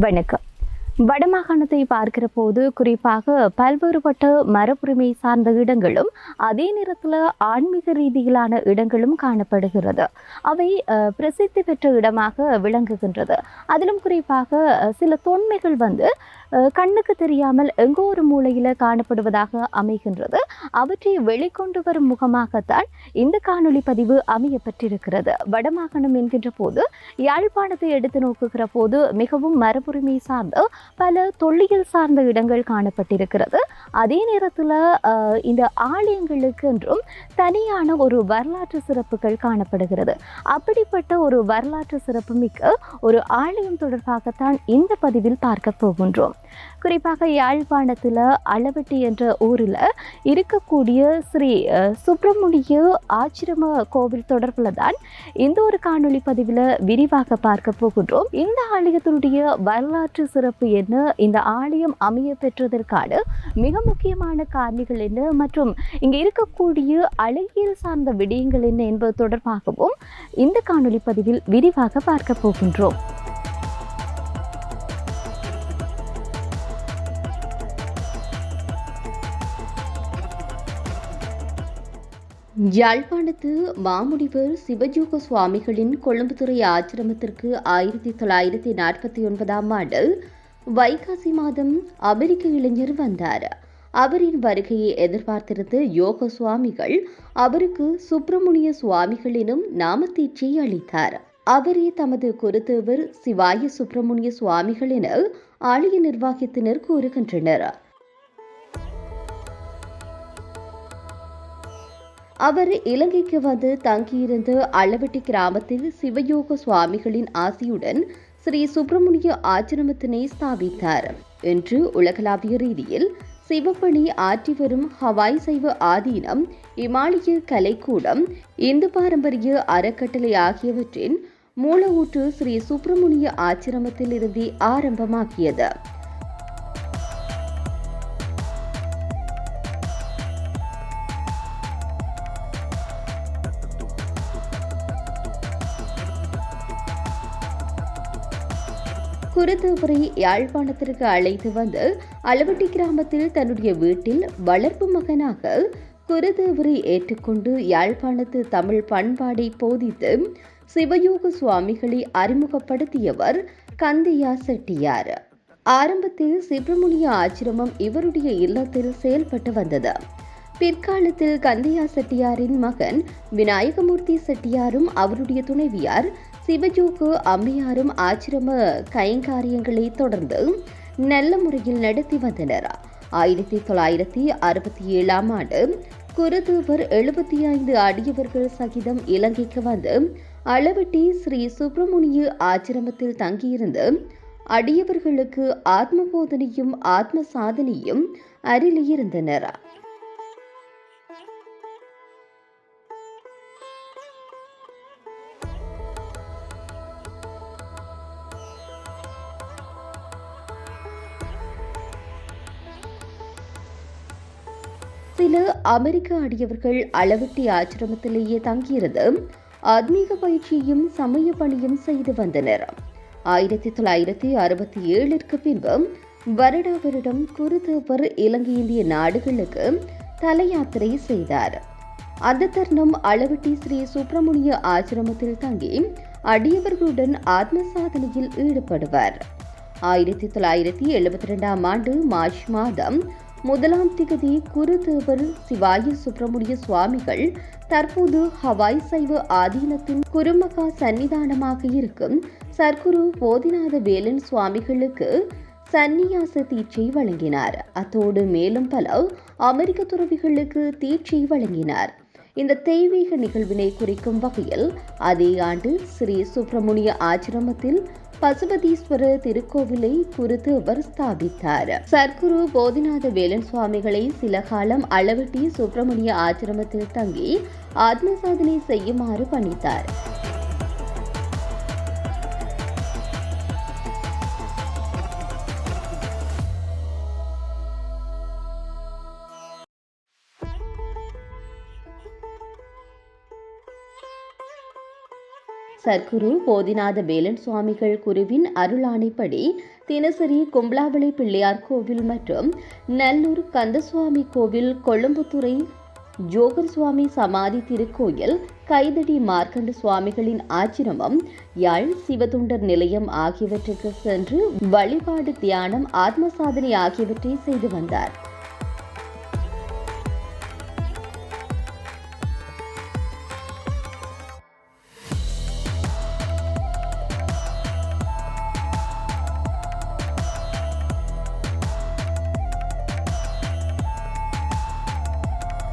வணக்கம். வடமாகாணத்தை பார்க்கிற போது குறிப்பாக பல்வேறுபட்ட மரபுரிமை சார்ந்த இடங்களும் அதே நேரத்தில் ஆன்மீக ரீதியிலான இடங்களும் காணப்படுகிறது. அவை பிரசித்தி பெற்ற இடமாக விளங்குகின்றது. அதிலும் குறிப்பாக சில தொன்மைகள் வந்து கண்ணுக்கு தெரியாமல் எங்கோ ஒரு மூலையில் காணப்படுவதாக அமைகின்றது. அவற்றை வெளிக்கொண்டு வரும் முகமாகத்தான் இந்த காணொளி பதிவு அமையப்பட்டிருக்கிறது. வடமாகாணம் என்கின்ற போது யாழ்ப்பாணத்தை எடுத்து நோக்குகிற போது மிகவும் மரபுரிமை சார்ந்த பல தொல்லியல் சார்ந்த இடங்கள் காணப்பட்டிருக்கிறது. அதே நேரத்தில் இந்த ஆலயங்களுக்கு என்றும் தனியான ஒரு வரலாற்று சிறப்புகள் காணப்படுகிறது. அப்படிப்பட்ட ஒரு வரலாற்று சிறப்புமிக்க ஒரு ஆலயம் தொடர்பாகத்தான் இந்த பதிவில் பார்க்க போகின்றோம். குறிப்பாக யாழ்ப்பாணத்தில் அளவட்டி என்ற ஊரில் இருக்கக்கூடிய ஸ்ரீ சுப்பிரமணிய ஆச்சிரம கோவில் தொடர்பில் தான் இந்த ஒரு காணொளி பதிவில் விரிவாக பார்க்க போகின்றோம். இந்த ஆலயத்தினுடைய வரலாற்று சிறப்பு என்ன? இந்த ஆலயம் அமைய பெற்றதற்கான மிக முக்கியமான காரணிகள் என்ன? மற்றும் இங்கே இருக்கக்கூடிய அழகியல் சார்ந்த விடயங்கள் என்ன என்பது தொடர்பாகவும் இந்த காணொளி பதிவில் விரிவாக பார்க்க போகின்றோம். யாழ்ப்பாணத்து மாமுனிவர் சிவஜோக சுவாமிகளின் கொழும்புத்துறை ஆச்சிரமத்திற்கு ஆயிரத்தி தொள்ளாயிரத்தி நாற்பத்தி ஒன்பதாம் ஆண்டு வைகாசி மாதம் அமெரிக்க இளைஞர் வந்தார். அவரின் வருகையை எதிர்பார்த்திருந்த யோக சுவாமிகள் அவருக்கு சுப்பிரமணிய சுவாமிகள் எனும் நாமத்தீட்சை அளித்தார். அவரே தமது குருத்தேவர் சிவாய சுப்பிரமணிய சுவாமிகள் என ஆலய நிர்வாகத்தினர் கூறுகின்றனர். அவர் இலங்கைக்கு வந்து தங்கியிருந்த அளவட்டி கிராமத்தில் சிவயோக சுவாமிகளின் ஆசியுடன் ஸ்ரீ சுப்பிரமணிய ஆச்சிரமத்தினை ஸ்தாபித்தார். என்று உலகளாவிய ரீதியில் சிவப்பணி ஆற்றி வரும் ஹவாய் சைவ ஆதீனம் இமாலய கலைக்கூடம் இந்து பாரம்பரிய அறக்கட்டளை ஆகியவற்றின் மூல ஊற்று ஸ்ரீ சுப்பிரமணிய ஆச்சிரமத்திலிருந்து இருந்தே ஆரம்பமாகியது. குருதேவரை யாழ்ப்பாணத்திற்கு அழைத்து வந்து அளவட்டி கிராமத்தில் தன்னுடைய வீட்டில் வளர்ப்பு மகனாக குருதேவரை ஏற்றுக்கொண்டு யாழ்ப்பாணத்து தமிழ் பண்பாடை போதித்து சிவயோக சுவாமிகளை அறிமுகப்படுத்தியவர் கந்தையா செட்டியார். ஆரம்பத்தில் சுப்பிரமணிய ஆசிரமம் இவருடைய இல்லத்தில் செயல்பட்டு வந்தது. பிற்காலத்தில் கந்தையா செட்டியாரின் மகன் விநாயகமூர்த்தி செட்டியாரும் அவருடைய துணைவியார் சிவஜோகு அம்மையாரும் ஆச்சிரம கைங்காரியங்களை தொடர்ந்து நல்ல முறையில் நடத்தி வந்தனர். ஆயிரத்தி தொள்ளாயிரத்தி அறுபத்தி ஏழாம் ஆண்டு குருதூவர் எழுபத்தி ஐந்து அடியவர்கள் சகிதம் இலங்கைக்கு வந்து அளவட்டி ஸ்ரீ சுப்பிரமணிய ஆச்சிரமத்தில் தங்கியிருந்து அடியவர்களுக்கு ஆத்ம போதனையும் ஆத்ம சாதனையும் அருளியிருந்தனர். சில அமெரிக்க அடியவர்கள் அளவட்டி ஆசிரமத்திலேயே தங்கியிருந்து ஆத்மீக பயிற்சியும் சமய பணியும் செய்து வந்தனர். ஆயிரத்தி தொள்ளாயிரத்தி அறுபத்தி ஏழிற்கு பின்பு வருடா வருடம் குருதேவர் இலங்கை இந்திய நாடுகளுக்கு தல யாத்திரை செய்தார். அந்த தருணம் அளவட்டி ஸ்ரீ சுப்பிரமணிய ஆசிரமத்தில் தங்கி அடியவர்களுடன் ஆத்ம சாதனையில் ஈடுபடுவார். ஆயிரத்தி தொள்ளாயிரத்தி எழுபத்தி ரெண்டாம் ஆண்டு மார்ச் மாதம் முதலாம் திகதி குருதேவர் சிவாய சுப்பிரமணிய சுவாமிகள் தற்போது ஹவாய் சைவ ஆதீனத்தின் குருமகா சன்னிதானமாக இருக்கும் சர்க்குரு போதிநாத வேலன் சுவாமிகளுக்கு சந்நியாச தீட்சை வழங்கினார். அத்தோடு மேலும் பல அமெரிக்க துறவிகளுக்கு தீட்சை வழங்கினார். இந்த தெய்வீக நிகழ்வினை குறிக்கும் வகையில் அதே ஆண்டு ஸ்ரீ சுப்பிரமணிய ஆசிரமத்தில் பசுபதீஸ்வர திருக்கோவிலை குறித்து அவர் ஸ்தாபித்தார். சர்க்குரு போதிநாத வேலன் சுவாமிகளை சில காலம் அளவட்டி சுப்பிரமணிய ஆசிரமத்தில் தங்கி ஆத்ம சாதனை செய்யுமாறு பணித்தார். சர்க்குரு போதிநாத வேலன் சுவாமிகள் குருவின் அருளாணைப்படி தினசரி கும்பலாவளி பிள்ளையார் கோவில் மற்றும் நல்லூர் கந்தசுவாமி கோவில் கொழும்புத்துறை ஜோகர் சுவாமி சமாதி திருக்கோயில் கைதடி மார்க்கண்ட சுவாமிகளின் ஆச்சிரமம் யாழ் சிவதுண்டர் நிலையம் ஆகியவற்றுக்கு சென்று வழிபாடு தியானம் ஆத்ம சாதனை ஆகியவற்றை செய்து வந்தார்.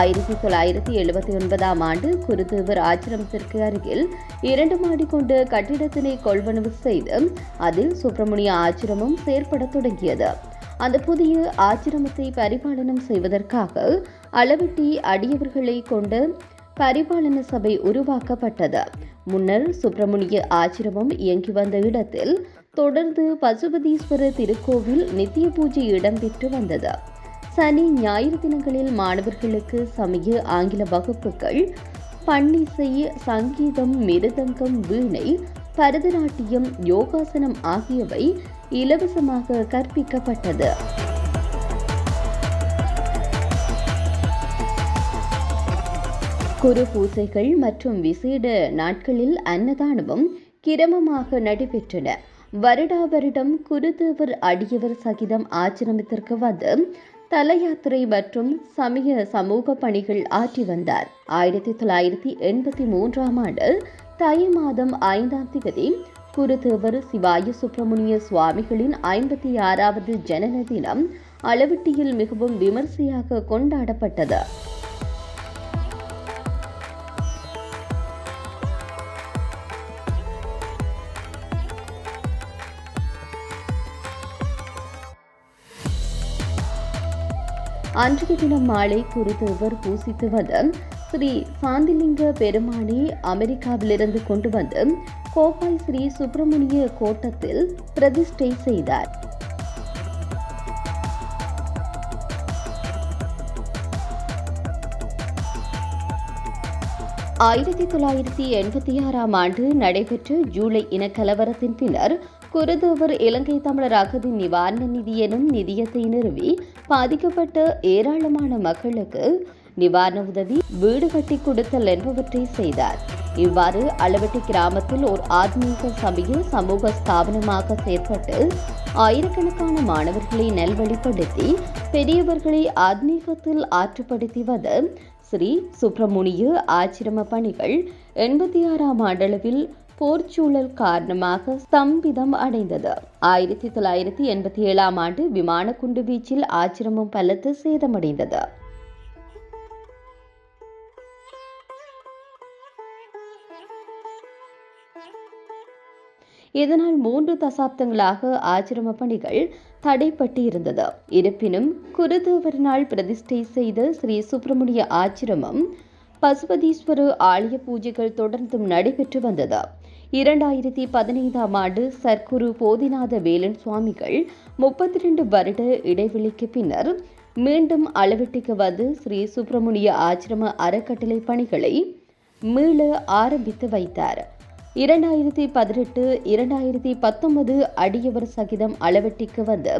ஆயிரத்தி தொள்ளாயிரத்தி எழுபத்தி ஒன்பதாம் ஆண்டு குருதேவர் ஆச்சிரமத்திற்கு அருகில் இரண்டு மாடி கொண்டு கட்டிடத்தினை கொள்வனவு செய்து அதில் சுப்பிரமணிய ஆச்சிரமம் செயற்படத் தொடங்கியது. அந்த புதிய ஆச்சிரமத்தை பரிபாலனம் செய்வதற்காக அளவெட்டி அடியவர்களை கொண்டு பரிபாலன சபை உருவாக்கப்பட்டது. முன்னர் சுப்பிரமணிய ஆச்சிரமம் இயங்கி வந்த இடத்தில் தொடர்ந்து பசுபதீஸ்வரர் திருக்கோவில் நித்திய பூஜை இடம்பெற்று வந்தது. சனி ஞாயிறு தினங்களில் மாணவர்களுக்கு சமய ஆங்கில வகுப்புகள் பன்னிசை சங்கீதம் மிருதங்கம் வீணை பரதநாட்டியம் யோகாசனம் ஆகியவை இலவசமாக கற்பிக்கப்பட்டது. குரு பூசைகள் மற்றும் விசேட நாட்களில் அன்னதானமும் கிரமமாக நடைபெற்றன. வருடா வருடம் குருதேவர் அடியவர் சகிதம் ஆச்சிரமத்திற்கு வந்து தல யாத்திரை மற்றும் சமய சமூக பணிகள் ஆற்றி வந்தார். ஆயிரத்தி தொள்ளாயிரத்தி எண்பத்தி மூன்றாம் ஆண்டு தை மாதம் ஐந்தாம் திகதி குருதேவர் சிவாய சுப்பிரமணிய சுவாமிகளின் ஐம்பத்தி ஆறாவது ஜனன தினம் அளவெட்டியில் மிகவும் விமர்சையாக கொண்டாடப்பட்டது. அன்றைய தினம் மாலை குருதேவர் பூசித்து வந்த ஸ்ரீ சாந்திலிங்க பெருமானை அமெரிக்காவிலிருந்து கொண்டு வந்து கோப்பாய் ஸ்ரீ சுப்பிரமணிய கோட்டத்தில் பிரதிஷ்டை செய்தார். ஆயிரத்தி தொள்ளாயிரத்தி எண்பத்தி ஆறாம் ஆண்டு நடைபெற்ற ஜூலை இனக்கலவரத்தின் பின்னர் குருதூவர் இலங்கை தமிழர் அகதி நிவாரண நிதி எனும் நிதியத்தை நிறுவி பாதிக்கப்பட்ட ஏராளமான மக்களுக்கு நிவாரண உதவி வீடு கட்டி கொடுத்தல் என்பவற்றை செய்தார். இவ்வாறு அளவட்டி கிராமத்தில் ஒரு ஆத்மீக சமய சமூக ஸ்தாபனமாக செயற்பட்டு ஆயிரக்கணக்கான மாணவர்களை நல்வழிப்படுத்தி பெரியவர்களை ஆத்மீகத்தில் ஆற்றுப்படுத்தி வந்த ஸ்ரீ சுப்பிரமணிய ஆச்சிரம பணிகள் எண்பத்தி ஆறாம் ஆண்டளவில் போர்ச்சூழல் காரணமாக ஸ்தம்பிதம் அடைந்தது. ஆயிரத்தி தொள்ளாயிரத்தி எண்பத்தி ஏழாம் ஆண்டு விமான குண்டு வீச்சில் ஆச்சிரமம் பலத்து சேதமடைந்தது. இதனால் மூன்று தசாப்தங்களாக ஆச்சிரம பணிகள் தடைப்பட்டு இருந்தது. இருப்பினும் குருதேவரினால் பிரதிஷ்டை செய்த ஸ்ரீ சுப்பிரமணிய ஆச்சிரமம் பசுபதீஸ்வர ஆலய பூஜைகள் தொடர்ந்தும் நடைபெற்று வந்தது. இரண்டாயிரத்தி பதினைந்தாம் ஆண்டு சர்க்குரு போதிநாத வேலன் சுவாமிகள் முப்பத்தி ரெண்டு வருட இடைவெளிக்கு பின்னர் மீண்டும் அளவெட்டிக்கு வந்து ஸ்ரீ சுப்பிரமணிய ஆச்சிரம அறக்கட்டளை பணிகளை மீள ஆரம்பித்து வைத்தார். இரண்டாயிரத்தி பதினெட்டு இரண்டாயிரத்தி பத்தொன்பது அடியவர் சகிதம் அளவெட்டிக்கு வந்து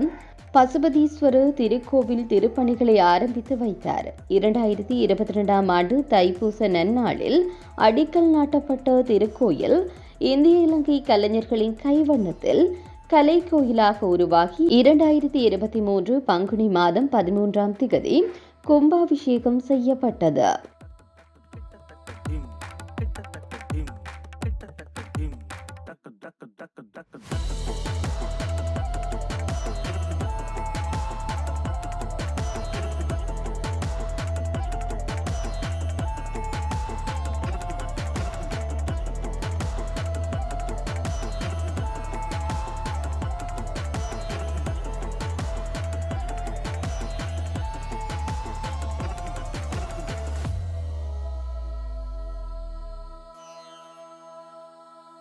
பசுபதீஸ்வர திருக்கோவில் திருப்பணிகளை ஆரம்பித்து வைத்தார். இரண்டாயிரத்தி இருபத்தி ரெண்டாம் ஆண்டு தைப்பூச நன்னாளில் அடிக்கல் நாட்டப்பட்ட திருக்கோயில் இந்திய இலங்கை கலைஞர்களின் கைவண்ணத்தில் கலை கோயிலாக உருவாகி இரண்டாயிரத்தி இருபத்தி மூன்று பங்குனி மாதம் பதிமூன்றாம் திகதி கும்பாபிஷேகம் செய்யப்பட்டது.